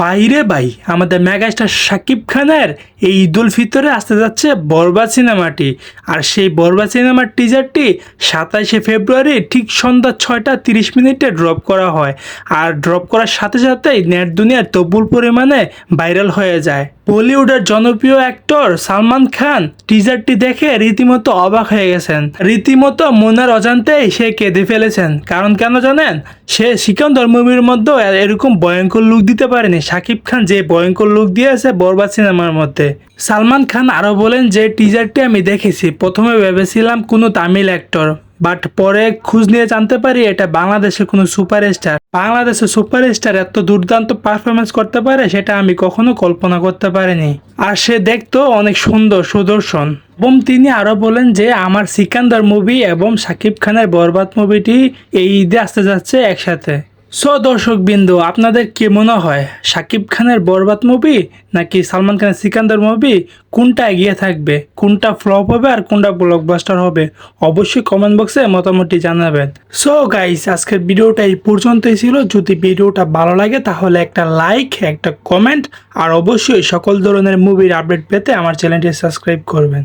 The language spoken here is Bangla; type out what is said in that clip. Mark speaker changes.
Speaker 1: বাইরে বাই, আমাদের মেগাস্টার শাকিব খানের এই ঈদ উল ফিতরে আসতে যাচ্ছে বরবাদ সিনেমাটি। আর সেই বরবাদ সিনেমার টিজারটি সাতাইশে ফেব্রুয়ারি ঠিক সন্ধ্যা ছয়টা তিরিশ মিনিটে ড্রপ করা হয়। আর ড্রপ করার সাথে সাথেই নেট দুনিয়ার তবুল পরিমাণে ভাইরাল হয়ে যায়। বলিউডের জনপ্রিয় অ্যাক্টর সালমান খান টিজারটি দেখে রীতিমতো অবাক হয়ে গেছেন। রীতিমতো মনের অজান্তেই সে কেঁদে ফেলেছেন। কারণ কেন জানেন? সে সিকান্দর মুভির মধ্যেও এরকম ভয়ঙ্কর লুক দিতে পারেনি। শাকিব খান যে ভয়ঙ্কর লুক দিয়েছে বরবাদ সিনেমার মধ্যে। সালমান খান আরও বলেন যে টিজারটি আমি দেখেছি, প্রথমে ভেবেছিলাম কোনো তামিল অ্যাক্টর বাট পরে খোঁজ নিয়ে জানতে পারি এটা বাংলাদেশের কোনো সুপারস্টার বাংলাদেশের সুপারস্টার এত দুর্দান্ত পারফরমেন্স করতে পারে সেটা আমি কখনো কল্পনা করতে পারিনি। আর সে দেখতো অনেক সুন্দর সুদর্শন। এবং তিনি আরও বলেন যে আমার সিকান্দার মুভি এবং শাকিব খানের বরবাদ মুভিটি এই ঈদে আসতে যাচ্ছে একসাথে। সো দর্শক বিন্দু আপনাদের কে মনে হয় শাকিব খানের বরবাদ মুভি নাকি সালমান খানের সিকান্দার মুভি কোনটা এগিয়ে থাকবে? কোনটা ফ্লপ হবে আর কোনটা ব্লকবাস্টার হবে? অবশ্যই কমেন্ট বক্সে মতামতটি জানাবেন। সো গাইস আজকের ভিডিওটা এই পর্যন্তই ছিল। যদি ভিডিওটা ভালো লাগে তাহলে একটা লাইক একটা কমেন্ট আর অবশ্যই সকল ধরনের মুভির আপডেট পেতে আমার চ্যানেলটি সাবস্ক্রাইব করবেন।